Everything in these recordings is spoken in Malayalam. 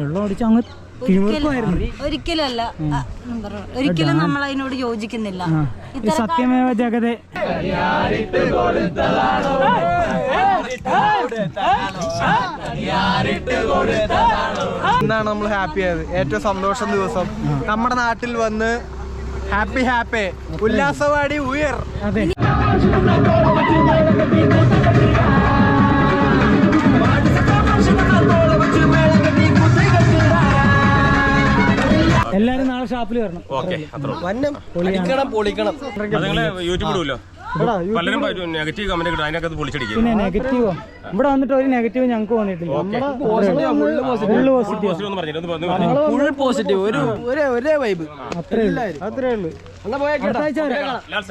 വെള്ളം അടിച്ച് അങ്ങ് ഒരിക്കലല്ല ഒരിക്കലും നമ്മൾ അതിനോട് യോജിക്കുന്നില്ല. സത്യമേവ ജഗതെ. ഇന്നാണ് നമ്മൾ ഹാപ്പി ആയത്. ഏറ്റവും സന്തോഷം ദിവസം. നമ്മുടെ നാട്ടിൽ വന്ന് ഹാപ്പി ഹാപ്പി. ഉല്ലാസവാടി ഉയർ. അതെ. എല്ലാരും നാളെ ഷാപ്പിൽ വരണം. ഓക്കെ പൊളിക്കണം. പൊളിക്കണം യൂട്യൂബ് ഇടുമല്ലോ പലരും നെഗറ്റീവ് കമന്റ് കിട്ടും അതിനൊക്കെ അത് പൊളിച്ചടിക്കും. പിന്നെ നെഗറ്റീവോ ഇവിടെ വന്നിട്ട് ഒരു നെഗറ്റീവ് ഞങ്ങൾക്ക് വന്നിട്ടില്ല ഫുള്ള് പോസിറ്റീവ് ഫുൾ പോസിറ്റീവ് ഒരു ഒരേ ഒരേ വൈബ് അത്രേ ഉള്ളൂ. അത്രേ ഉള്ളൂ. എന്നാ പോയാ അടുത്ത വരാം Lal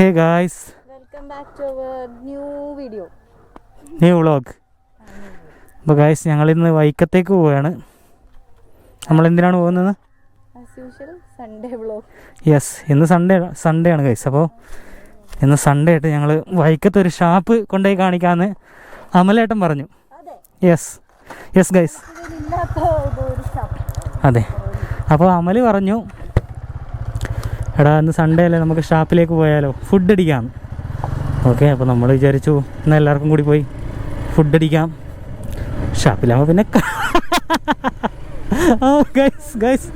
hey guys welcome back to our new video new vlog അപ്പോൾ ഗായ്സ് ഞങ്ങൾ ഇന്ന് വൈക്കത്തേക്ക് പോവുകയാണ് നമ്മൾ എന്തിനാണ് പോകുന്നത് സൺഡേ വ്ളോഗ് യെസ് ഇന്ന് സൺഡേ സൺഡേ ആണ് ഗൈസ് അപ്പോൾ ഇന്ന് സൺഡേ ആയിട്ട് ഞങ്ങൾ വൈക്കത്ത് ഒരു ഷാപ്പ് കൊണ്ടുപോയി കാണിക്കാമെന്ന് അമലേട്ടൻ പറഞ്ഞു. യെസ് യെസ് ഗൈസ് അതെ. അപ്പോൾ അമൽ പറഞ്ഞു എടാ ഇന്ന് സൺഡേ അല്ലേ നമുക്ക് ഷാപ്പിലേക്ക് പോയാലോ? ഫുഡ് അടിക്കാം. ഓക്കെ അപ്പോൾ നമ്മൾ വിചാരിച്ചു എന്നാൽ എല്ലാവർക്കും കൂടി പോയി ഫുഡ് അടിക്കാം. ഷാപ്പിലാകുമ്പോൾ പിന്നെ ഗൈസ് ഗൈസ്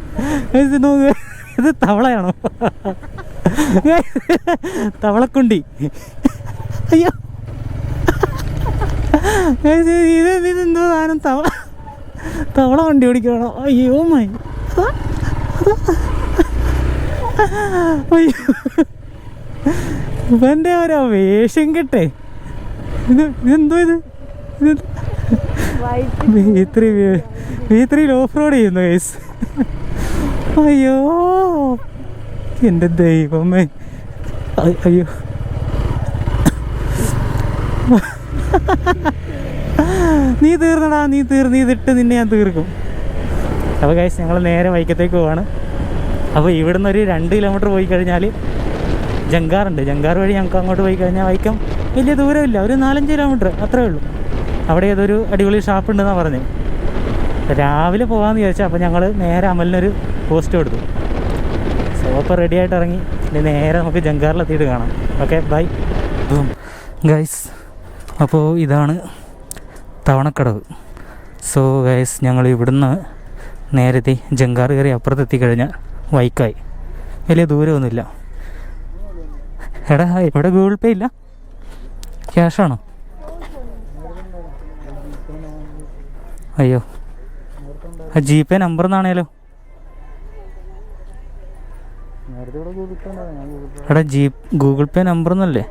ഗൈസ് ഇത് തവളയാണോ? തവളക്കുണ്ടി. അയ്യോ. ഇത് ഇതെന്തോ സാധനം? തവള തവള വണ്ടി ഓടിക്കണോ അയ്യോ മൈ അയ്യോ. ഇവന്റെ ഓരോ വേഷം കെട്ടേ. ഇത് ഇതെന്തോ ഇത്? ത്രീ ത്രീ ഓഫ് റോഡ് ചെയ്യുന്നു കേസ് അയ്യോ. എന്റെ ദൈവമേ. അയ്യോ. നീ തീർന്നടാ നീ തീർന്ന് ഇതിട്ട് നിന്നെ ഞാൻ തീർക്കും. അപ്പോൾ കഴിച്ച് ഞങ്ങൾ നേരെ വൈക്കത്തേക്ക് പോവാണ്. അപ്പോൾ ഇവിടുന്ന് ഒരു രണ്ട് കിലോമീറ്റർ പോയി കഴിഞ്ഞാൽ ജങ്കാറുണ്ട്. ജങ്കാർ വഴി ഞങ്ങൾക്ക് അങ്ങോട്ട് പോയി കഴിഞ്ഞാൽ വൈക്കം വലിയ ദൂരമില്ല. ഒരു നാലഞ്ച് കിലോമീറ്റർ അത്രേ ഉള്ളൂ. അവിടെ ഏതൊരു അടിപൊളി ഷാപ്പ് ഉണ്ടെന്നാണ് പറഞ്ഞത് രാവിലെ പോകാമെന്ന് വിചാരിച്ചാൽ അപ്പോൾ ഞങ്ങൾ നേരെ അമലിനൊരു പോസ്റ്റ് കൊടുത്തു. സോ അപ്പോൾ റെഡി ആയിട്ട് ഇറങ്ങി. ഇനി നേരെ നമുക്ക് ജങ്കാറിലെത്തിയിട്ട് കാണാം. ഓക്കെ ബൈ ഗൈസ് അപ്പോൾ ഇതാണ് തവണക്കടവ്. സോ ഗൈസ് ഞങ്ങൾ ഇവിടുന്ന് നേരത്തെ ജങ്കാർ കയറി അപ്പുറത്തെത്തി കഴിഞ്ഞാൽ വൈക്കായി. വലിയ ദൂരമൊന്നുമില്ല. എടാ ഇവിടെ ഗൂഗിൾ പേ ഇല്ല? ക്യാഷാണോ അയ്യോ. ആ ജി പേ നമ്പർ എന്നാണേലോ എടാ ജി ഗൂഗിൾ പേ നമ്പർ എന്നല്ലേ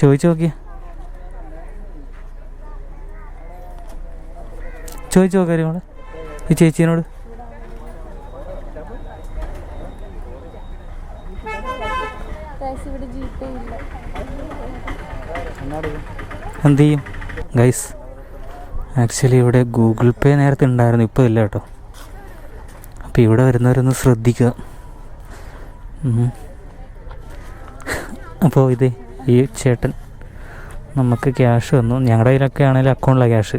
ചോദിച്ചു നോക്കിയ. ചോദിച്ചു നോക്കാം മോളെ ഈ ചേച്ചീനോട്? എന്ത് ചെയ്യും? ഗൈസ് ആക്ച്വലി ഇവിടെ ഗൂഗിൾ പേ നേരത്തെ ഉണ്ടായിരുന്നു ഇപ്പോൾ ഇല്ല കേട്ടോ. അപ്പോൾ ഇവിടെ വരുന്നവരൊന്ന് ശ്രദ്ധിക്കുക. അപ്പോൾ ഇത് ഈ ചേട്ടൻ നമുക്ക് ക്യാഷ് വന്നു ഞങ്ങളുടെ കയ്യിലൊക്കെ ആണെങ്കിൽ അക്കൗണ്ടിലാണ് ക്യാഷ്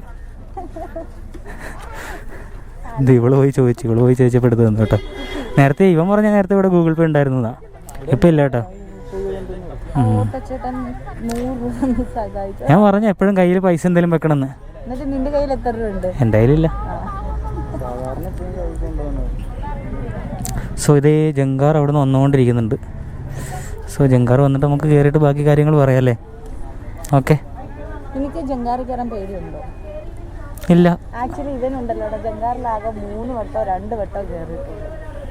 ഇത് ഇവൾ പോയി ചോദിച്ചു ഇവൾ പോയി ചോദിച്ചപ്പോൾ എടുത്ത് തന്നു കേട്ടോ. നേരത്തെ ഇവൻ പറഞ്ഞ നേരത്തെ ഇവിടെ ഗൂഗിൾ പേ ഉണ്ടായിരുന്നതാ. ഇപ്പം ഇല്ല കേട്ടോ. ഞാൻ പറഞ്ഞു എപ്പോഴും കയ്യിൽ പൈസ എന്തെങ്കിലും വെക്കണമെന്ന്. എന്റെ എന്റെ കയ്യിലില്ല സോ ഇതേ ജങ്കാർ അവിടെ നിന്ന് വന്നുകൊണ്ടിരിക്കുന്നുണ്ട്. സോ ജങ്കാർ വന്നിട്ട് നമുക്ക് കയറിയിട്ട് ബാക്കി കാര്യങ്ങൾ പറയാല്ലേ ഓക്കെ എനിക്ക് ജങ്കാർ കയറാൻ പേടിയുണ്ടോ? ഇല്ല. ആക്ച്വലി ഇവനുണ്ടല്ലോ ജങ്കാറിലാകെ മൂന്ന് വട്ടോ രണ്ട് വട്ടോ കയറിയിട്ടുള്ളൂ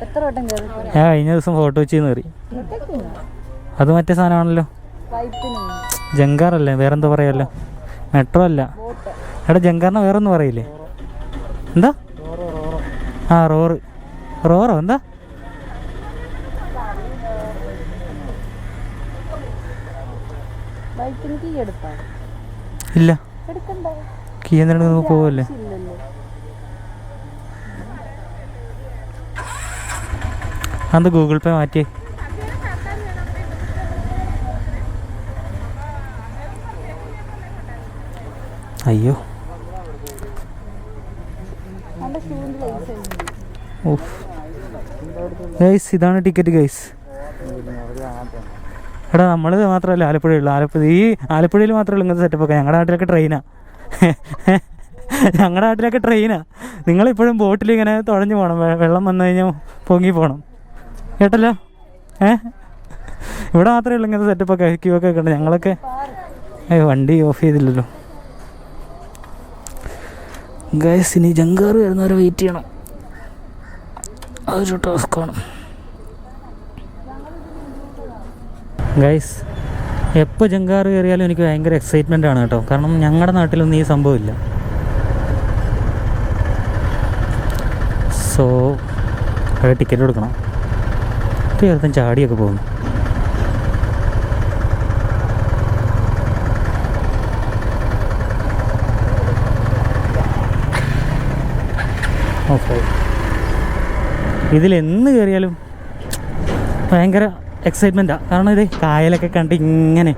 എത്ര വട്ടം കയറിയിട്ടുണ്ട് ഞാൻ കഴിഞ്ഞ ദിവസം ഫോട്ടോ വെച്ച് കയറി അത് മറ്റേ സാധനമാണല്ലോ. ജങ്കാറല്ലേ വേറെന്താ പറയാലോ. മെട്രോ അല്ല. എടാ ജങ്കാറിനെ വേറൊന്നും പറയില്ലേ? എന്താ? ആ റോറ്. റോറോ എന്താ? ഇല്ല. എടുക്കണ്ട? കീ എന്നിട്ട് നമുക്ക് പോവല്ലേ? അത് ഗൂഗിൾ പേ മാറ്റി അയ്യോ. ഗൈസ് ഇതാണ് ടിക്കറ്റ് ഗൈസ് എടാ നമ്മൾ മാത്രമല്ല ആലപ്പുഴയുള്ളൂ ആലപ്പുഴ ഈ ആലപ്പുഴയിൽ മാത്രമല്ല ഇങ്ങനത്തെ സെറ്റപ്പ് ഒക്കെ. ഞങ്ങളുടെ നാട്ടിലൊക്കെ ട്രെയിനാ ഞങ്ങളുടെ നാട്ടിലൊക്കെ ട്രെയിനാ നിങ്ങളിപ്പോഴും ബോട്ടിൽ ഇങ്ങനെ തുഴഞ്ഞു പോകണം വെള്ളം വന്നു കഴിഞ്ഞാൽ പൊങ്ങി പോകണം കേട്ടല്ലോ? ഏ? ഇവിടെ മാത്രമേ ഉള്ളൂ ഇങ്ങനത്തെ സെറ്റപ്പ് ഒക്കെ ക്യൂ ഒക്കെ ഉണ്ട് ഞങ്ങളൊക്കെ വണ്ടി ഓഫ് ചെയ്തില്ലല്ലോ. ഗൈസ് ഇനി ജങ്കാറ് വരുന്നവരെ വെയിറ്റ് ചെയ്യണം. അതൊരു ടാസ്ക്കാണ് ഗൈസ് എപ്പോൾ ജങ്കാറ് കയറിയാലും എനിക്ക് ഭയങ്കര എക്സൈറ്റ്മെന്റ് ആണ് കേട്ടോ. കാരണം ഞങ്ങളുടെ നാട്ടിലൊന്നും ഈ സംഭവമില്ല സോ അവിടെ ടിക്കറ്റ് കൊടുക്കണം. ചെറുത്തൻ ചാടിയൊക്കെ പോകുന്നു. ഓക്കെ ഇതിലെന്ന് കയറിയാലും ഭയങ്കര എക്സൈറ്റ്മെന്റാണ് കാരണം ഇത് കായലൊക്കെ കണ്ട് ഇങ്ങനെ.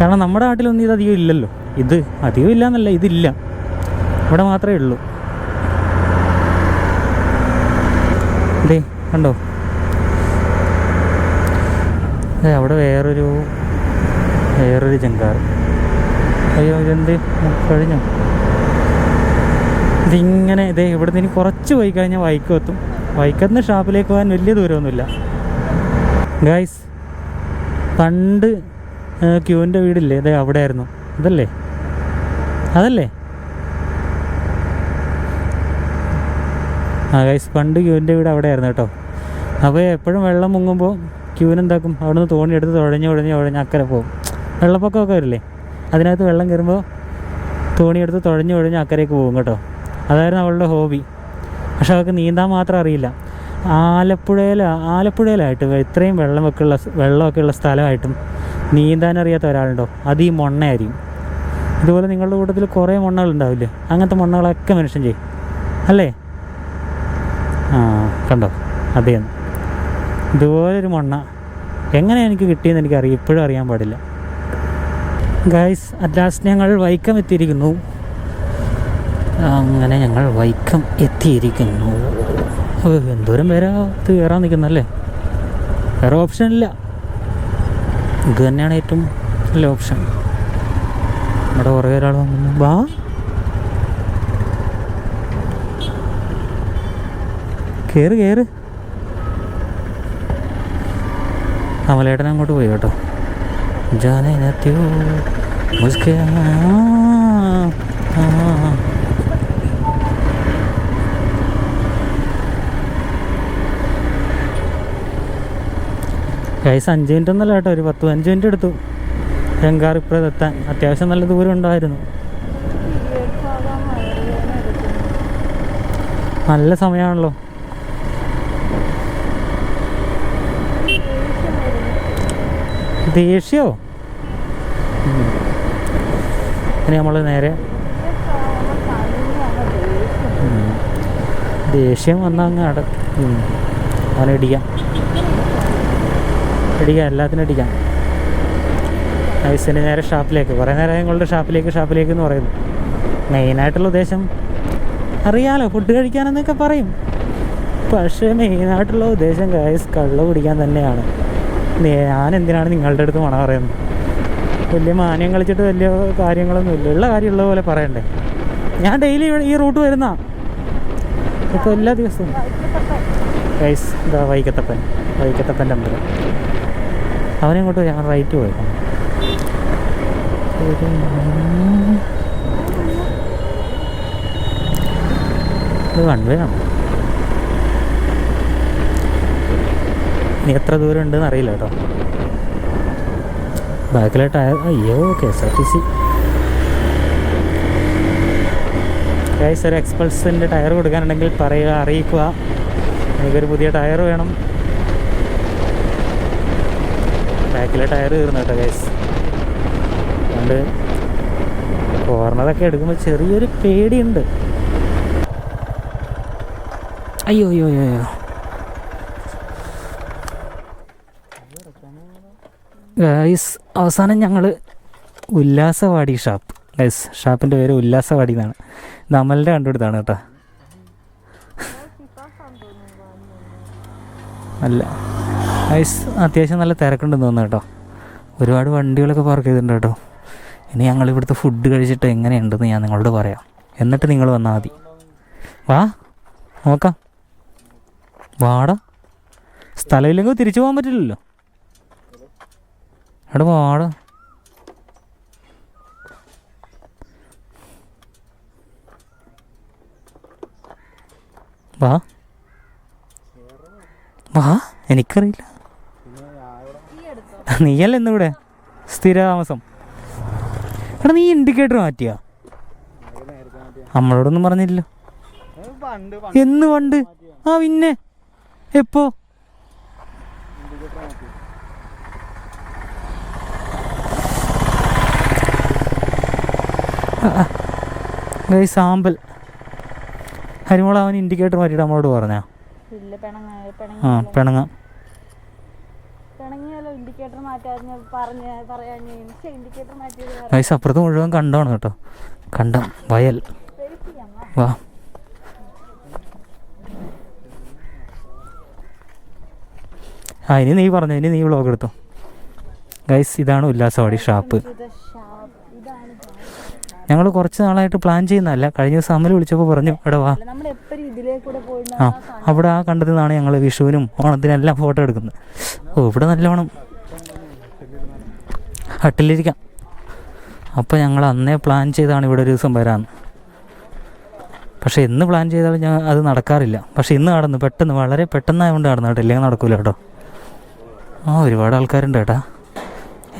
കാരണം നമ്മുടെ നാട്ടിലൊന്നും ഇത് അധികം ഇല്ലല്ലോ. ഇത് അധികം ഇല്ല എന്നല്ല ഇതില്ല. ഇവിടെ മാത്രമേ ഉള്ളൂ. ഇതേ കണ്ടോ? അവിടെ വേറൊരു വേറൊരു ജങ്കാർ അയ്യോ ഇതെന്ത്? കഴിഞ്ഞോ? ഇതിങ്ങനെ ഇതേ ഇവിടെ നിന്ന് കുറച്ച് പോയി കഴിഞ്ഞാൽ വൈക്കത്തും വൈക്കത്തുനിന്ന് ഷാപ്പിലേക്ക് പോകാൻ വലിയ ദൂരമൊന്നുമില്ല. ഗായ്സ് പണ്ട് ക്യൂവിന്റെ വീടില്ലേ? അതെ അവിടെ ആയിരുന്നു അതല്ലേ? അതല്ലേ ആ ഗൈസ് പണ്ട് ക്യൂവിന്റെ വീട് അവിടെ ആയിരുന്നു കേട്ടോ. അപ്പോൾ എപ്പോഴും വെള്ളം മുങ്ങുമ്പോൾ ക്യൂവിനെന്താക്കും അവിടെ നിന്ന് തോണി എടുത്ത് തുഴഞ്ഞ് തുഴഞ്ഞ് തുഴഞ്ഞ് അക്കരെ പോകും. വെള്ളപ്പൊക്കമൊക്കെ വരില്ലേ? അതിനകത്ത് വെള്ളം കയറുമ്പോൾ തോണി എടുത്ത് തുഴഞ്ഞ് തുഴഞ്ഞ് അക്കരയ്ക്ക് പോകും കേട്ടോ. അതായിരുന്നു അവളുടെ ഹോബി. പക്ഷെ അവൾക്ക് നീന്താൻ മാത്രം അറിയില്ല. ആലപ്പുഴയിൽ ആലപ്പുഴയിലായിട്ട് ഇത്രയും വെള്ളമൊക്കെ ഉള്ള വെള്ളമൊക്കെ ഉള്ള സ്ഥലമായിട്ടും നീന്താൻ അറിയാത്ത ഒരാളുണ്ടോ? അത് ഈ മൊണ്ണയായിരിക്കും. ഇതുപോലെ നിങ്ങളുടെ കൂട്ടത്തിൽ കുറേ മൊണ്ണകളുണ്ടാവില്ലേ? അങ്ങനത്തെ മൊണ്ണകളൊക്കെ മനുഷ്യൻ ചെയ്യും. അല്ലേ? ആ കണ്ടോ? അതേ. ഇതുപോലൊരു മൊണ്ണ. എങ്ങനെ എനിക്ക് കിട്ടിയെന്ന് എനിക്ക് എനിക്കറിയാം ഇപ്പോഴും അറിയാൻ പാടില്ല. ഗൈസ് അറ്റ് ലാസ്റ്റ് ഞങ്ങൾ വൈക്കം എത്തിയിരിക്കുന്നു. അങ്ങനെ ഞങ്ങൾ വൈക്കം എത്തിയിരിക്കുന്നു. എന്തോരം പേരാ ഇത് കയറാൻ നിൽക്കുന്നല്ലേ വേറെ ഓപ്ഷൻ ഇല്ല. ഇത് തന്നെയാണ് ഏറ്റവും നല്ല ഓപ്ഷൻ നമ്മുടെ കുറേ ഒരാൾ വന്നു വാ. കയറ് കയറ് അമലേട്ടൻ അങ്ങോട്ട് പോയി കേട്ടോ. ജാനോ മുസ്കേ ആ, ആ. കൈസ് അഞ്ച് മിനിറ്റ് ഒന്നല്ല കേട്ടോ. ഒരു പത്ത് പതിനഞ്ച് മിനിറ്റ് എടുത്തു. ജങ്കാർ ഇപ്പുറത്ത് എത്താൻ. അത്യാവശ്യം നല്ല ദൂരം ഉണ്ടായിരുന്നു. നല്ല സമയമാണല്ലോ ദേഷ്യോ? ഇനി നമ്മൾ നേരെ. ദേഷ്യം വന്നാൽ അങ്ങ് അട. അവനെ ഇടിക്കാം. ഇടിക്കാം എല്ലാത്തിനും അടിക്കാം ഐസിന് നേരെ ഷാപ്പിലേക്ക് കുറേ നേരം ഞങ്ങളുടെ ഷാപ്പിലേക്ക് ഷാപ്പിലേക്ക് എന്ന് പറയുന്നു. മെയിനായിട്ടുള്ള ഉദ്ദേശം അറിയാലോ ഫുഡ് കഴിക്കാനെന്നൊക്കെ പറയും. പക്ഷേ മെയിനായിട്ടുള്ള ഉദ്ദേശം ഗൈസ് കള്ള് കുടിക്കാൻ തന്നെയാണ്. ഞാൻ എന്തിനാണ് നിങ്ങളുടെ അടുത്ത് മണ പറയുന്നത്? വലിയ മാന്യം കളിച്ചിട്ട് വലിയ കാര്യങ്ങളൊന്നും ഇല്ല. ഉള്ള കാര്യമുള്ള പോലെ പറയണ്ടേ? ഞാൻ ഡെയിലി ഈ റൂട്ട് വരുന്ന. ഇപ്പോൾ എല്ലാ ദിവസവും. ഗൈസ് ഇതാ വൈക്കത്തപ്പൻ. വൈക്കത്തപ്പന്റെ അമ്പലം. അവനെങ്ങോട്ട് ഞാൻ റൈറ്റ് പോയി. ഒരു ഇത് എത്ര ദൂരം ഉണ്ടെന്ന് അറിയില്ല കേട്ടോ. ബാക്കിലോട്ട് ടയർ അയ്യോ K S R T C guys ഒരു എക്സ്പൾസിന്റെ ടയർ കൊടുക്കാനുണ്ടെങ്കിൽ പറയുക അറിയിക്കുക. എനിക്കൊരു പുതിയ ടയർ വേണം. ബൈക്കിലെ ടയർ തീർന്നു കേട്ടോ ഗൈസ് അതുകൊണ്ട് കോർണറൊക്കെ എടുക്കുമ്പോൾ ചെറിയൊരു പേടിയുണ്ട്. അയ്യോ അയ്യോ അയ്യോ അയ്യോ. ഗൈസ് അവസാനം ഞങ്ങൾ ഉല്ലാസവാടി ഷാപ്പ് ഗൈസ് ഷാപ്പിന്റെ പേര് ഉല്ലാസവാടി എന്നാണ്. നമ്മളുടെ കണ്ടുപിടുത്താണ് കേട്ടോ. അല്ല ഗൈസ് അത്യാവശ്യം നല്ല തിരക്കുണ്ടെന്ന് തോന്നുന്നു കേട്ടോ. ഒരുപാട് വണ്ടികളൊക്കെ പാർക്ക് ചെയ്തിട്ടുണ്ട് കേട്ടോ. ഇനി ഞങ്ങൾ ഇവിടുത്തെ ഫുഡ് കഴിച്ചിട്ട് എങ്ങനെയുണ്ടെന്ന് ഞാൻ നിങ്ങളോട് പറയാം. എന്നിട്ട് നിങ്ങൾ വന്നാൽ മതി. വാ നോക്കാം. വാടാ. സ്ഥലമില്ലെങ്കിൽ തിരിച്ചു പോകാൻ പറ്റില്ലല്ലോ. എടാ വാടാ. വാ. വാ എനിക്കറിയില്ല. നീയല്ല ഇന്നിവിടെ സ്ഥിരതാമസം. എടാ നീ ഇൻഡിക്കേറ്റർ മാറ്റിയാ? നമ്മളോടൊന്നും പറഞ്ഞില്ല എന്ന് പണ്ട്? ആ പിന്നെ? എപ്പോ? സാമ്പൽ ഹരിമോൾ അവൻ ഇൻഡിക്കേറ്റർ മാറ്റിയിട്ട് നമ്മളോട് പറഞ്ഞാ? ആ പിണങ്ങി. ഇൻഡിക്കേറ്റർ മാറ്റാൻ പറഞ്ഞ പറയാൻ പക്ഷേ ഇൻഡിക്കേറ്റർ മാറ്റിയത് ഗൈസ് അപ്പുറത്ത് മുഴുവൻ കണ്ടാണ് കേട്ടോ. കണ്ടം വയൽ. വാ. ആ ഇനി നീ പറഞ്ഞു ഇനി നീ വ്ളോഗ് എടുത്തു? ഗൈസ് ഇതാണ് ഉല്ലാസവാടി ഷാപ്പ് ഞങ്ങൾ കുറച്ച് നാളായിട്ട് പ്ലാൻ ചെയ്യുന്നതല്ല. കഴിഞ്ഞ ദിവസം അമ്മൽ വിളിച്ചപ്പോൾ പറഞ്ഞു എടാ വാ. ആ അവിടെ ആ കണ്ടതിൽ നിന്നാണ് ഞങ്ങൾ വിഷുവിനും ഓണത്തിനെല്ലാം ഫോട്ടോ എടുക്കുന്നത്. ഓ ഇവിടെ നല്ലോണം ഹട്ടിലിരിക്കാം. അപ്പോൾ ഞങ്ങൾ അന്നേ പ്ലാൻ ചെയ്താണ് ഇവിടെ ഒരു ദിവസം വരാൻ. പക്ഷേ എന്ന് പ്ലാൻ ചെയ്താലും ഞാൻ അത് നടക്കാറില്ല. പക്ഷേ ഇന്ന് നടന്നു. പെട്ടെന്ന് വളരെ പെട്ടെന്നായതുകൊണ്ട് നടന്നു കേട്ടോ. ഇല്ലെങ്കിൽ നടക്കില്ല കേട്ടോ. ആ ഒരുപാട് ആൾക്കാരുണ്ട് കേട്ടാ.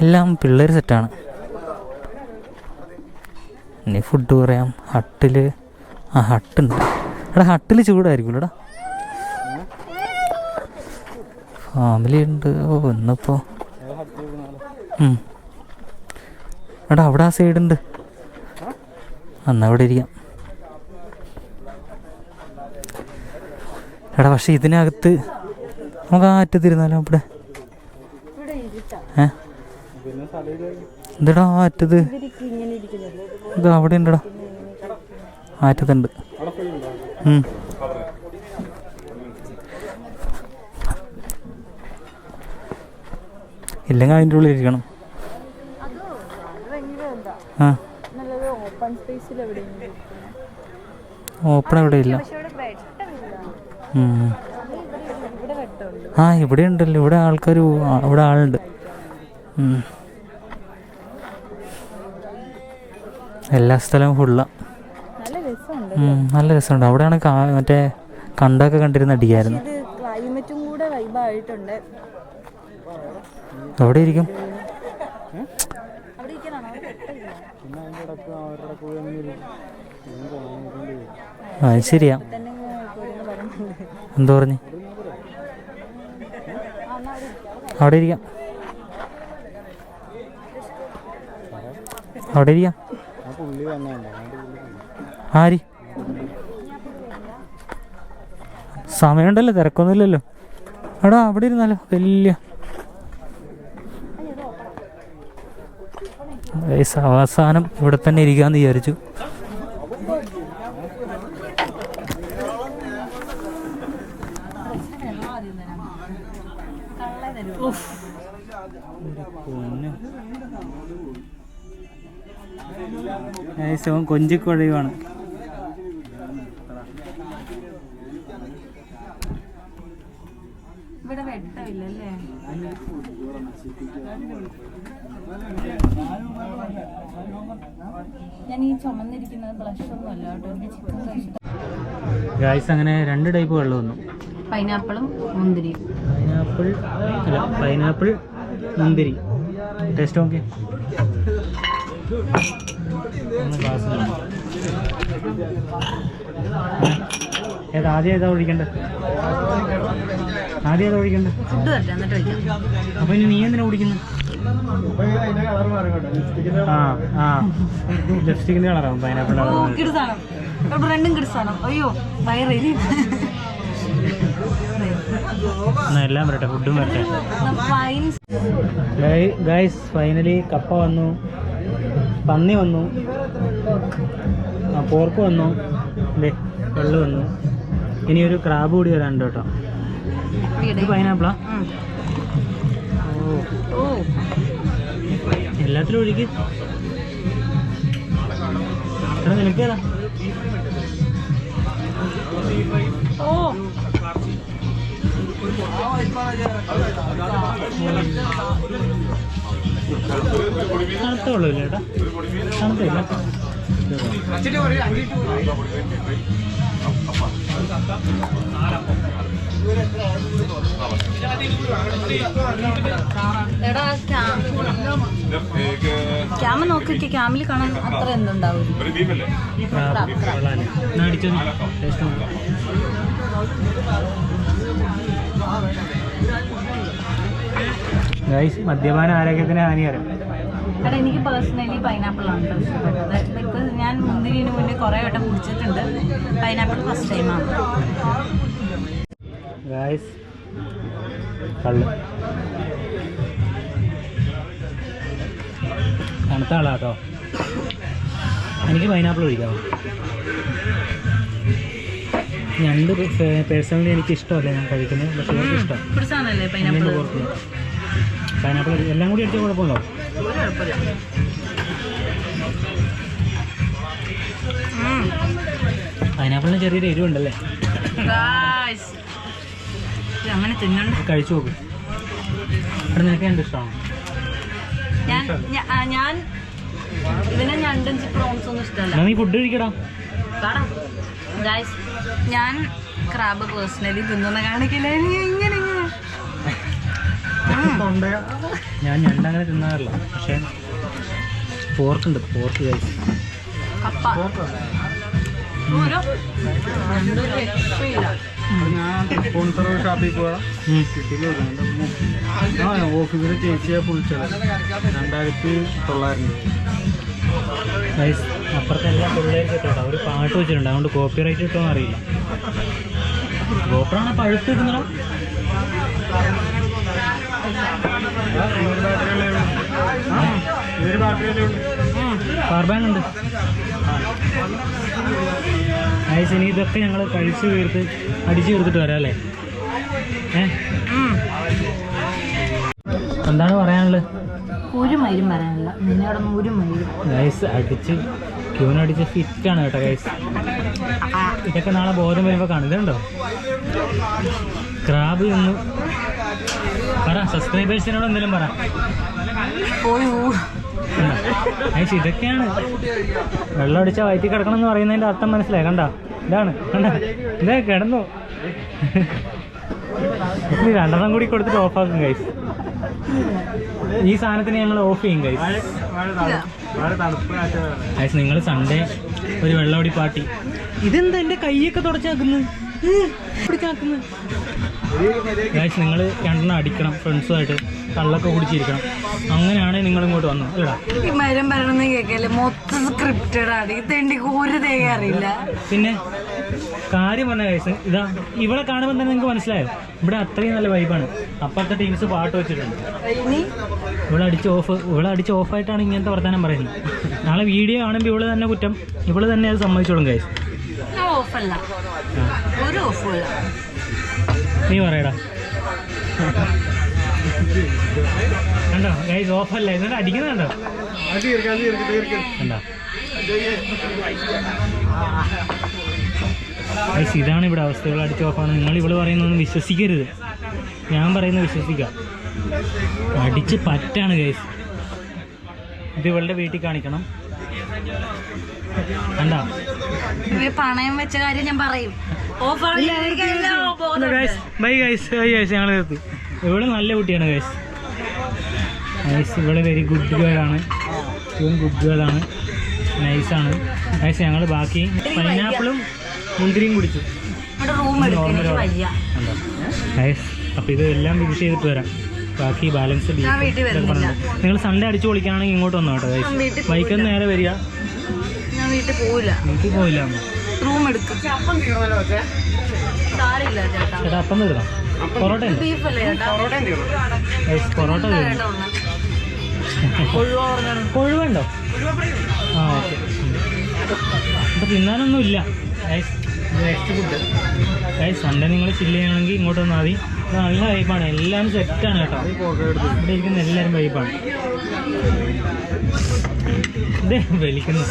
എല്ലാം പിള്ളേർ സെറ്റാണ് ഇനി ഫുഡ് പറയാം. ഹട്ടിൽ ആ ഹട്ടുണ്ട്. എടാ ഹട്ടിൽ ചൂടായിരിക്കും എടാ. ഫാമിലി ഉണ്ട്. ഓ ഇന്നിപ്പോൾ. എടാ അവിടെ ആ സൈഡ് ഉണ്ട് എന്നാ അവിടെ ഇരിക്കാം. എടാ പക്ഷെ ഇതിനകത്ത് നമുക്ക് ആ അറ്റത്തിരുന്നാലോ അവിടെ? ഇവിടെ ഏ ഇരിക്കുന്നത് ഇത് അവിടെ ഉണ്ടടാ. ആറ്റത്തുണ്ട്. ഇല്ലെങ്കിൽ അതിന്റെ ഉള്ളിൽ ഇരിക്കണം അതോ അത് ഭയങ്കര എന്താ ആ നല്ലത് ഓപ്പൺ സ്പേസിൽ എവിടെയെങ്കിലും ഇരിക്കണം. ഓപ്പൺ ഇവിടെ ഇല്ല പക്ഷെ ഇവിടെ വെട്ടമില്ല ഉം. അത് ഇവിടെ ഇവിടെ ഇല്ല. ആ ഇവിടെ ഉണ്ടല്ലോ. ഇവിടെ ആൾക്കാർ ഇവിടെ ആളുണ്ട്. എല്ലാ സ്ഥലവും ഫുള്ള നല്ല രസമുണ്ട് അവിടെയാണ് മറ്റേ കണ്ടൊക്കെ കണ്ടിരുന്ന അടിയായിരുന്നു. അവിടെ ഇരിക്കും അവിടെ ഇരിക്കണോ വെട്ടമില്ല ആ അത് ശരിയാ. എന്തോ പറഞ്ഞു? അവിടെ ഇരിക്കാം. അവിടെ ഇരിക്കാം. ആര് ഇരിക്കാം ആരി? സമയമുണ്ടല്ലോ തിരക്കൊന്നുമില്ലല്ലോ. എടാ അവിടെ ഇരുന്നാലോ. വലിയ അവസാനം ഇവിടെ തന്നെ ഇരിക്കാന്ന് വിചാരിച്ചു. ഗൈസ്, അവൻ കൊഞ്ചിക്കൊഴിവാണ് ഇവിടെ വെട്ടമില്ലല്ലേ? ഞാൻ ഈ ചുമന്നിരിക്കുന്നത് ബ്ലഷ് ഒന്നും അല്ല കേട്ടോ എനിക്ക് ചിക്കൻ ഗായ്സ് അങ്ങനെ രണ്ട് ടൈപ്പ് വെള്ളം വന്നു. പൈനാപ്പിളും മുന്തിരിയും പൈനാപ്പിൾ അല്ല പൈനാപ്പിൾ മുന്തിരി. ടേസ്റ്റ് നോക്കി ഏതാ ആദ്യം ഏതാ ഒഴിക്കണ്ടേ? ആദ്യം ഏതാ ഒഴിക്കണ്ടേ? ഫുഡ് വരട്ടെ എന്നിട്ട് അപ്പൊ ഇനി നീ എന്തിനാ കുടിക്കുന്നത് ആ ആ. ലിപ്സ്റ്റിക്കിന്റെ കളറാവും പൈനാപ്പിൾ കളർ രണ്ടും കിടുസാണം അയ്യോ വയറേലി എല്ലാം വരട്ടെ ഫുഡും വരട്ടെ. ഗൈസ് ഫൈനലി കപ്പ വന്നു. പന്നി വന്നു. പോർക്ക് വന്നു. ദേ വെള്ളം വന്നു. ഇനി ഒരു ക്രാബ് കൂടി വരാനുണ്ട് കേട്ടോ. പൈനാപ്പിളാ ഓ ഓ എല്ലാത്തിലും ഒഴുകി. അത്ര നിനക്കേതാ? ഓ. തണുത്ത വെള്ളമില്ല ഏട്ടാ തണുത്തില്ല എടാ ക്യാമ നോക്കിക്ക് ക്യാമിൽ കാണാൻ അത്ര എന്തുണ്ടാവും മദ്യപാന ആരോഗ്യത്തിന് ഹാനികരം എടാ എനിക്ക് പേഴ്സണലി പൈനാപ്പിൾ ആണ് ട്ടോ ഇഷ്ടപ്പെട്ടത് ബിക്കോസ് ഞാൻ മുന്തിരിന് മുന്നേ കുറേ വട്ടം കുടിച്ചിട്ടുണ്ട്. പൈനാപ്പിൾ ഫസ്റ്റ് ടൈമാണ് ഗൈസ് കള്ള്. തണുത്ത ആളാട്ടോ. എനിക്ക് പൈനാപ്പിൾ ഒഴിക്കാമോ രണ്ട് പേഴ്സണലി എനിക്ക് ഇഷ്ടമല്ല ഞാൻ കഴിക്കുന്നത് പക്ഷേ എനിക്ക് ഇഷ്ടം. പൈനാപ്പിൾ പൈനാപ്പിൾ എല്ലാം കൂടി അടിച്ചാൽ കുഴപ്പമുണ്ടോ പൈനാപ്പിളിന് ചെറിയൊരു എരിവുണ്ടല്ലേ? അങ്ങനെ തിന്നണ്ട. കഴിച്ചു നോക്കും. അവിടെ നിനക്ക് എന്ത് ഇഷ്ടമാണ് ഞാൻ ഞാൻ ഇതിനെ ഞണ്ടും പ്രോൺസ് ഒന്നും ഇഷ്ടമല്ല. നീ ഫുഡ് കഴിക്കടാ. ഗായ്സ് ഞാൻ ക്രാബ് പേഴ്സണലി തിന്നുന്ന കാണിക്കില്ല? ഇങ്ങനെ ഞാൻ ഞണ്ടങ്ങനെ തിന്നാറില്ല. പക്ഷേ പോർക്കുണ്ട് പോർക്ക് കഴിച്ചു കപ്പ. ഓരോ രണ്ടൊരു രക്ഷയില്ല. സ്പോൺസർ ഷാപ്പിൽ പോവാ. ആ ഓഫീസിലെ ചേച്ചിയെ വിളിച്ചത്. രണ്ടായിരത്തി തൊള്ളായിരം ഗൈസ് അപ്പുറത്തെ എല്ലാ കേട്ടോ. ഒരു പാട്ട് വെച്ചിട്ടുണ്ട്. അതുകൊണ്ട് കോപ്പി റൈറ്റ് കിട്ടുമോ അറിയില്ല. ഗോപ്രാണ് പഴുത്ത് കിട്ടുന്നോ പവർ ബാങ്ക് ഉണ്ട്. ഇനി ഇതൊക്കെ ഞങ്ങൾ കഴിച്ചു തീർത്ത് അടിച്ചു തീർത്തിട്ട് വരാം അല്ലേ എന്താണ് പറയാനുള്ളത്? ഒരു മയിലും വരാനില്ല. നിന്നോട് ഒരു മയിലും. ഗൈസ് അടിച്ച് ക്യൂനടിച്ച് ഫിറ്റാണ് കേട്ടോ ഗൈസ് ഇതൊക്കെ നാളെ ബോധം വരുമ്പോൾ കാണും. ഇതുണ്ടോ? ക്രാബ് ഒന്ന് പറ സബ്സ്ക്രൈബേഴ്സിനോട് എന്തെങ്കിലും പറ. ഗൈസ് ഇതൊക്കെയാണ്. വെള്ളം അടിച്ചാൽ വയറ്റി കിടക്കണം എന്ന് പറയുന്നതിന്റെ അർത്ഥം മനസ്സിലായി. കണ്ട? ഇതാണ്. കണ്ട? ഇതേ കിടന്നു. രണ്ടെണ്ണം കൂടി കൊടുത്തിട്ട് ഓഫാക്കും ഗൈസ് ഈ സാധനത്തിന് ഞങ്ങൾ ഓഫ് ചെയ്യും ഗൈസ് നിങ്ങൾ സൺഡേ ഒരു വെള്ളമടി പാർട്ടി. ഇതെന്താ എന്റെ കൈയൊക്കെ തുടച്ചാക്കുന്നു പിടിച്ചാക്കുന്നു ഗൈസ് നിങ്ങൾ രണ്ടെണ്ണം അടിക്കണം ഫ്രണ്ട്സുമായിട്ട് കള്ളൊക്കെ കുടിച്ചിരിക്കണം. അങ്ങനെയാണ് നിങ്ങൾ ഇങ്ങോട്ട് വന്നത് അല്ലടാ. ഈ മരം പറയണമെന്ന് കേൾക്കല്ലേ? മൊത്തം സ്ക്രിപ്റ്റഡ് ആണ്. ഇത് എനിക്ക് ഒരു തേങ്ങ അറിയില്ല. പിന്നെ കാര്യം പറഞ്ഞ കേസ് ഇതാ ഇവിടെ കാണുമ്പോൾ തന്നെ നിങ്ങൾക്ക് മനസ്സിലായോ? ഇവിടെ അത്രയും നല്ല വൈബാണ് അപ്പുറത്തെ ടീംസ് പാട്ട് വെച്ചിട്ടുണ്ട്. ഇനി? ഇവിടെ അടിച്ച് ഓഫ് ഇവിടെ അടിച്ച് ഓഫായിട്ടാണ് ഇങ്ങനത്തെ വർത്തമാനം പറയുന്നത്. നാളെ വീഡിയോ കാണുമ്പോൾ ഇവൾ തന്നെ കുറ്റം. ഇവൾ തന്നെ അത് സമ്മതിച്ചോളും കേസ് ഓഫല്ല ഒരു ഓഫും ഇല്ല. നീ പറയടാ. കണ്ടോ? ഗൈസ് ഓഫല്ല എന്നിട്ട് കണ്ടോ? ഗൈസ് ഇതാണ് ഇവിടെ അവസ്ഥകൾ അടിച്ച് ഓഫാണ് നിങ്ങൾ ഇവിടെ പറയുന്നൊന്നും വിശ്വസിക്കരുത്. ഞാൻ പറയുന്നത് വിശ്വസിക്കാം. അടിച്ച് പറ്റാണ് ഗൈസ് ഇത് ഇവളുടെ വീട്ടിൽ കാണിക്കണം. എന്താ പണയം വെച്ച കാര്യം ഞാൻ പറയും. ബൈ ഗൈസ് ബൈ ഗൈസ് ഞങ്ങൾ നിർത്തി. ഇവൾ നല്ല കുട്ടിയാണ് ഗൈസ് ഗൈസ് ഇവൾ വെരി ഗുഡ് ഗേൾ ആണ്. ഇവൻ ഗുഡ് ഗേൾ ആണ്. നൈസാണ് ഗൈസ് ഞങ്ങൾ ബാക്കി പൈനാപ്പിളും മുന്തിരിയും കുടിച്ചു. വയ്യ. ഗൈസ് അപ്പോൾ ഇത് എല്ലാം ഫിനിഷ് ചെയ്തിട്ട് വരാം. ബാക്കി ബാലൻസ് ഞാൻ വീട്ടിൽ വരുന്നില്ല. നിങ്ങൾ സൺഡേ അടിച്ചു പൊളിക്കുകയാണെങ്കിൽ ഇങ്ങോട്ട് വന്നോ കേട്ടോ ഗൈസ് ബൈക്കിൽ നേരെ വരിക. ഞാൻ വീട്ടിൽ പോവില്ല. വീട്ടിൽ പോയില്ല അമ്മ റൂം എടുക്കും ചേട്ടാ. അപ്പം തീർക്കാം പൊറോട്ട പൊറോട്ട. കൊഴുവുണ്ടോ? ആ ഓക്കെ. അപ്പോൾ തിന്നാനൊന്നും ഇല്ല. സൺഡേ നിങ്ങൾ ചില്ല് ചെയ്യണമെങ്കിൽ ഇങ്ങോട്ട് വന്നാൽ മതി. നല്ല വൈപ്പാണ് എല്ലാവരും സെറ്റാണ് കേട്ടോ. ഇവിടെ ഇരിക്കുന്ന എല്ലാവരും വൈപ്പാണ് ഇതേ വലിക്കുന്നു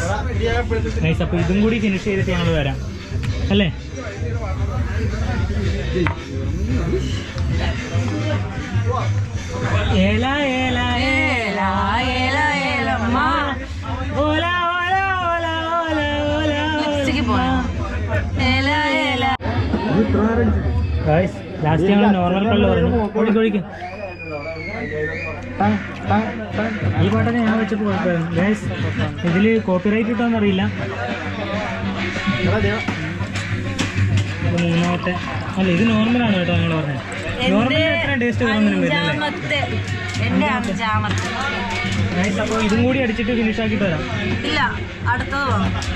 അപ്പൊ അപ്പോൾ ഇതും കൂടി ഫിനിഷ് ചെയ്തിട്ട് ഞങ്ങൾ വരാം. അല്ലേ? ഏല ഏല ഏല, ഏല, ഏലമ്മ. ഓല ഓല ഓല ഓല ഓല? ഏല, ഏല. ഗൈസ് ലാസ്റ്റ് ഞങ്ങൾ നോർമൽ കള്ള് പറഞ്ഞു ഒഴിക്ക് ഒഴിക്ക് ഈ പാട്ടൊക്കെ ഞാൻ വെച്ചപ്പോൾ കുഴപ്പമായിരുന്നു ഗൈസ് ഇതിൽ കോപ്പിറൈറ്റ് കിട്ടുമെന്ന് അറിയില്ല ഇത് മൂന്നാമത്തെ അല്ല ഇത് നോർമലാണ് കേട്ടോ ഞങ്ങൾ പറഞ്ഞത്. അഞ്ചാമത്തെ എന്റെ അഞ്ചാമത്തെ. അപ്പോൾ ഇതും കൂടി അടിച്ചിട്ട് ഫിനിഷ് ആക്കിയിട്ട് വരാം ഇല്ല അടുത്തത്?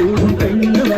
பெண்ணும் பெண்ணும்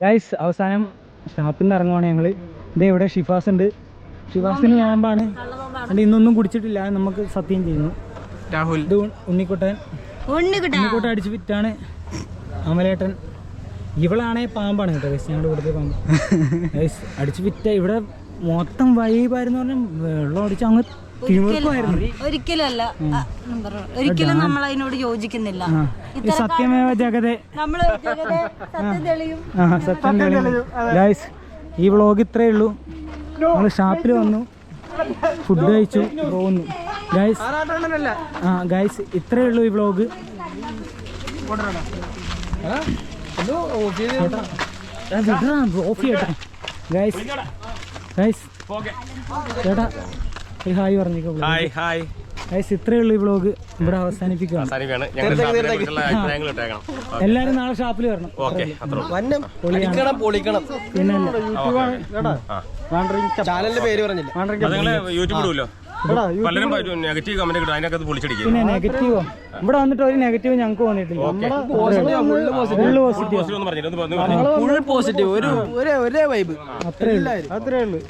ഗൈസ് അവസാനം ഷാപ്പിൽ നിന്ന് ഇറങ്ങുവാണ് ഞങ്ങൾ ഇതേ ഇവിടെ ഷിഫാസ് ഉണ്ട്. ഷിഫാസിന് നോമ്പാണ്. അതുകൊണ്ട് ഇന്നൊന്നും കുടിച്ചിട്ടില്ല. നമുക്ക് സത്യം ചെയ്യുന്നു. രാഹുൽ. ഇത് ഉണ്ണിക്കുട്ടൻ. ഉണ്ണിക്കുട്ടൻ അടിച്ച് വിറ്റാണ്. അമലേട്ടൻ. ഇവളാണേ പാമ്പാണ് കേട്ടോ ഗൈസ് ഞങ്ങളുടെ കൂടുതൽ പാമ്പ്. ഗൈസ് അടിച്ച് വിറ്റ ഇവിടെ മൊത്തം വൈബായിരുന്നു പറഞ്ഞാൽ വെള്ളം അടിച്ച് അങ്ങ് ഒരിക്കലല്ല ഒരിക്കലും നമ്മൾ അതിനോട് യോജിക്കുന്നില്ല. സത്യമേവ ജഗതേ നമ്മൾ ജഗതേ സത്യം തെളിയും. ഗൈസ് ഈ വ്ളോഗ് ഇത്രേ ഉള്ളൂ. നമ്മൾ ഷാപ്പിൽ വന്നു. ഫുഡ് കഴിച്ചു. പോകുന്നു ഗൈസ് ആ ഗൈസ് ഇത്രേ ഉള്ളൂ ഈ വ്ളോഗ് ഓഫ് ചെയ്യട്ടെ. ഗൈസ് ഗൈസ് ചേട്ടാ ഒരു ഹായ് പറഞ്ഞേക്കോ ഹായ് ഹായ്. ഗൈസ് ഇത്രേ ഉള്ളൂ ഈ വ്ളോഗ് ഇവിടെ അവസാനിപ്പിക്കുകയാണ് എല്ലാരും നാളെ ഷാപ്പിൽ വരണം. പൊളിക്കണം. പൊളിക്കണം പിന്നെ ചാനലിന്റെ പേര് പറഞ്ഞില്ല. അത് യൂട്യൂബ് ഇടുമല്ലോ പലരും നെഗറ്റീവ് കമന്റ് കിട്ടും പൊളിച്ചടിക്കും. പിന്നെ നെഗറ്റീവോ ഇവിടെ വന്നിട്ട് ഒരു നെഗറ്റീവ് ഞങ്ങൾക്ക് തോന്നിയിട്ടില്ല ഫുള്ള് പോസിറ്റീവ് ഫുൾ പോസിറ്റീവ് ഒരു ഒരേ ഒരേ വൈബ് അത്രേ ഉള്ളൂ. അത്രേ ഉള്ളൂ.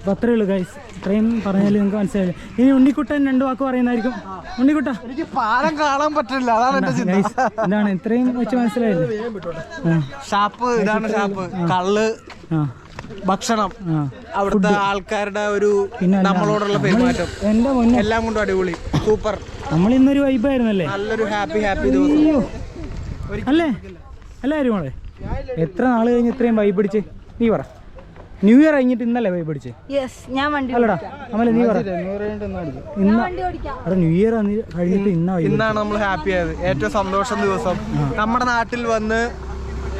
അപ്പൊ അത്രേ ഗൈസ് ഇത്രയും പറഞ്ഞാൽ നിങ്ങൾക്ക് മനസ്സിലായില്ല? ഇനി ഉണ്ണിക്കുട്ടൻ രണ്ടു വാക്ക് പറയുന്നതായിരിക്കും. ഉണ്ണിക്കുട്ട. എനിക്ക് പാലം കാണാൻ പറ്റില്ല. അതാണ് എന്റെ ചിന്ത. ഗൈസ് ഇതാണ്. ഇത്രയും വെച്ച് മനസ്സിലായില്ലേ? ഷാപ്പ് ഇതാണ് ഷാപ്പ്. കള്ള്. ആ. ഭക്ഷണം. അവിടുത്തെ ആൾക്കാരുടെ ഒരു നമ്മളോടുള്ള പെരുമാറ്റം. എന്റെ മുന്നേ എല്ലാം കൊണ്ടും അടിപൊളി. സൂപ്പർ. നമ്മൾ ഇന്നൊരു വൈബായിരുന്നല്ലേ? നല്ലൊരു ഹാപ്പി ഹാപ്പി ദിവസം. അല്ലേ? എല്ലാവരും മോളെ. എത്ര നാൾ കഴിഞ്ഞ് ഇത്രയും വൈബ് പിടിച്ച്? നീ പറ. ന്യൂ ഇയർ കഴിഞ്ഞിട്ട് ഇന്നല്ലേ വൈബ് പിടിച്ച്? യെസ് ഞാൻ വണ്ടി അല്ലടാ അമല നീ പറ. ഇന്ന വണ്ടി ഓടിക്കാം. അവിടെ ന്യൂ ഇയർ കഴിഞ്ഞിട്ട് ഇന്ന വൈബ് ഇന്നാണ് നമ്മൾ ഹാപ്പി ആയത്. ഏറ്റവും സന്തോഷം ദിവസം. നമ്മുടെ നാട്ടിൽ വന്ന്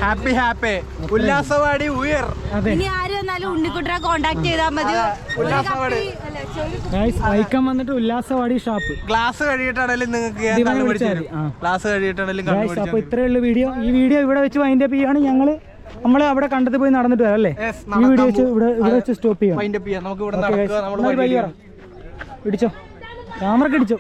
ഹാപ്പി ഹാപ്പി ഉല്ലാസവാടി ഉയർ. ഇനി ആര് വന്നാലും ഉണ്ണിക്കുട്ടനെ കോണ്ടാക്ട് ചെയ്താൽ മതി. ഉല്ലാസവാടി. വൈക്കം വന്നിട്ട് ഉല്ലാസവാടി ഷാപ്പ് ഗ്ലാസ് കഴിയിട്ടാണെങ്കിലും നിങ്ങൾക്ക് ക്ലാസ് കഴിയിട്ടാണെങ്കിലും അപ്പൊ കണ്ടുപിടിച്ച് അപ്പോൾ ഇത്രയേ ഉള്ളൂ വീഡിയോ ഈ വീഡിയോ ഇവിടെ വെച്ച് വൈൻഡ് അപ്പ് ചെയ്യാണ്. ഞങ്ങൾ നമ്മൾ അവിടെ കണ്ടത് പോയി നടന്നിട്ട് വരാം അല്ലേ? ഈ വീഡിയോ വെച്ച് ഇവിടെ ഇവിടെ വെച്ച് സ്റ്റോപ്പ് ചെയ്യാം. പിടിച്ചോ ക്യാമറ ഇടിച്ചോ.